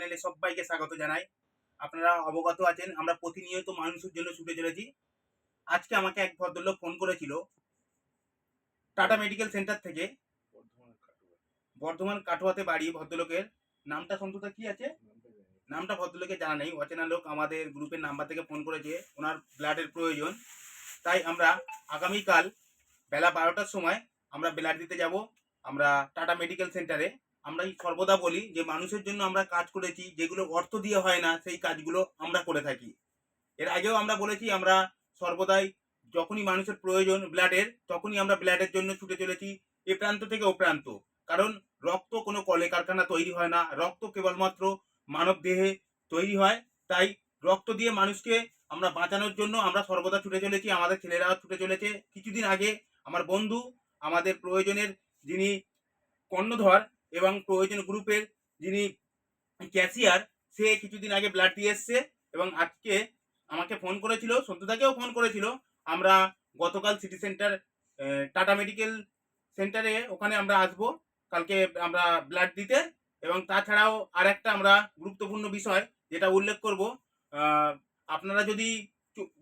চ্যানেলে সবাইকে স্বাগত জানাই। আপনারা অবগত আছেন আমরা প্রতিনিয়ত মানুষের জন্য ছুটে চলেছি। আজকে আমাকে এক ভদ্রলোক ফোন করেছিল টাটা মেডিকেল সেন্টার থেকে। বর্ধমান কাটোয়াতে বাড়ি ভদ্রলোকের। নামটা সন্ততা কি আছে? নামটা ভদ্রলোকের জানা নেই। অচেনা লোক আমাদের গ্রুপের নাম্বার থেকে ফোন করেছে। ওনার ব্লাডের প্রয়োজন। তাই আমরা আগামীকাল বেলা বারোটার সময় আমরা ব্লাড দিতে যাব। আমরা টাটা মেডিকেল সেন্টারে আমরা সর্বদা বলি যে মানুষের জন্য আমরা কাজ করেছি, যেগুলো অর্থ দিয়ে হয় না, সেই কাজগুলো আমরা করে থাকি। এর আগেও আমরা বলেছি, আমরা সর্বদাই যখনই মানুষের প্রয়োজন ব্লাডের, তখনই আমরা ব্লাডের জন্য ছুটে চলেছি, এ প্রান্ত থেকে ও প্রান্ত। কারণ রক্ত কোনো কলে কারখানা তৈরি হয় না, রক্ত কেবলমাত্র মানব দেহে তৈরি হয়, তাই রক্ত দিয়ে মানুষকে আমরা বাঁচানোর জন্য আমরা সর্বদা ছুটে চলেছি, আমাদের ছেলেরাও ছুটে চলেছে। কিছুদিন আগে আমার বন্ধু, আমাদের প্রয়োজনের যিনি কর্ণধর এবং প্রয়োজন গ্রুপের যিনি ক্যাশিয়ার, সে কিছুদিন আগে ব্লাড দিয়ে এসছে এবং আজকে আমাকে ফোন করেছিল সন্তুদাকেও ফোন করেছিল। আমরা গতকাল সিটি সেন্টার টাটা মেডিকেল সেন্টারে ওখানে আমরা আসব। কালকে আমরা ব্লাড দিতে এবং তাছাড়াও আর একটা আমরা গুরুত্বপূর্ণ বিষয় যেটা উল্লেখ করব আপনারা যদি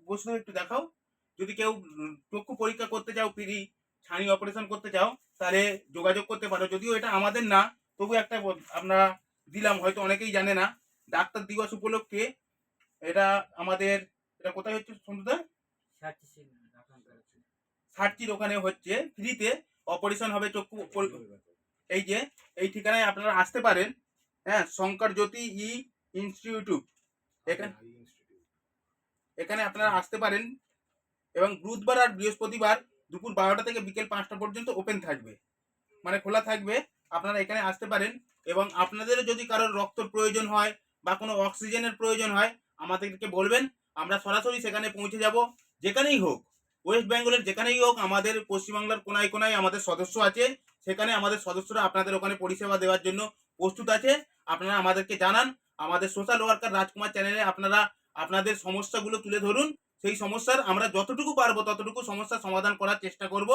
বসে একটু দেখাও। যদি কেউ চক্ষু পরীক্ষা করতে চাও, পিড়ি ছানি অপারেশন করতে চাও তাহলে যোগাযোগ করতে পারো। যদিও এটা আমাদের না তবু একটা আমরা দিলাম হয়তো অনেকেই জানে না। ডাক্তার দিবস উপলক্ষে এটা আমাদের এটা কোথায় হচ্ছে সন্ধ্যা সার্চির ওখানে হচ্ছে ফ্রিতে অপারেশন হবে চক্ষু এই যে এই ঠিকানায় আপনারা আসতে পারেন। হ্যাঁ শঙ্কর জ্যোতি ই ইনস্টিটিউট। এখানে এখানে আপনারা আসতে পারেন। এবং বুধবার আর বৃহস্পতিবার দুপুর বারোটা থেকে বিকেল পাঁচটা পর্যন্ত ওপেন থাকবে। মানে খোলা থাকবে, আপনারা এখানে আসতে পারেন এবং আপনাদেরও যদি কারোর রক্ত প্রয়োজন হয় বা কোনো অক্সিজেনের প্রয়োজন হয়, আমাদেরকে বলবেন, আমরা সরাসরি সেখানে পৌঁছে যাব, যেখানেই হোক। ওয়েস্ট বেঙ্গলের যেখানেই হোক, আমাদের পশ্চিমবাংলার কোনায় কোনায় আমাদের সদস্য আছে, সেখানে আমাদের সদস্যরা আপনাদের ওখানে পরিষেবা দেওয়ার জন্য প্রস্তুত আছে। আপনারা আমাদেরকে জানান, আমাদের সোশ্যাল ওয়ার্কার রাজকুমার চ্যানেলে আপনারা, আপনাদের সমস্যাগুলো তুলে ধরুন। সেই সমস্যার আমরা যতটুকু পারব, ততটুকু সমস্যার সমাধান করার চেষ্টা করব।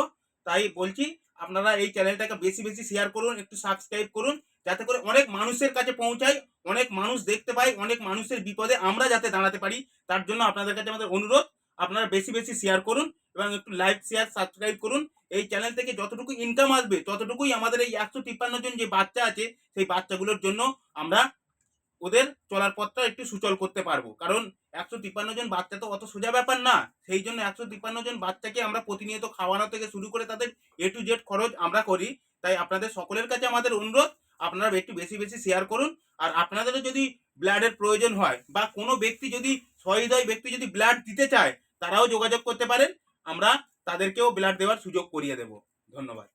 তাই বলছি, আপনারা এই চ্যানেলটাকে বেশি বেশি শেয়ার করুন, একটু সাবস্ক্রাইব করুন, যাতে করে অনেক মানুষের কাছে পৌঁছায় অনেক মানুষ দেখতে পায় অনেক মানুষের বিপদে আমরা যাতে দাঁড়াতে পারি। তার জন্য আপনাদের কাছে আমাদের অনুরোধ, আপনারা বেশি বেশি শেয়ার করুন এবং একটু লাইক শেয়ার সাবস্ক্রাইব করুন। এই চ্যানেল থেকে যতটুকু ইনকাম আসবে, ততটুকুই আমাদের এই একশো তিপ্পান্ন জন যে বাচ্চা আছে, সেই বাচ্চাগুলোর জন্য আমরা ওদের চলার পথটা একটু সুচল করতে পারব। কারণ একশো তিপ্পান্ন জন বাচ্চা তো অত সোজা ব্যাপার না। সেই জন্য একশো তিপ্পান্ন জন বাচ্চাকে আমরা প্রতিনিয়ত খাওয়ানো থেকে শুরু করে তাদের এ টু জেড খরচ আমরা করি। তাই আপনাদের সকলের কাছে আমাদের অনুরোধ, আপনারা একটু বেশি বেশি শেয়ার করুন। আর আপনাদেরও যদি ব্লাডের প্রয়োজন হয় বা কোনো ব্যক্তি যদি সহৃদয় ব্যক্তি যদি ব্লাড দিতে চায়, তারাও যোগাযোগ করতে পারেন। আমরা তাদেরকেও ব্লাড দেওয়ার সুযোগ করিয়ে দেব। ধন্যবাদ।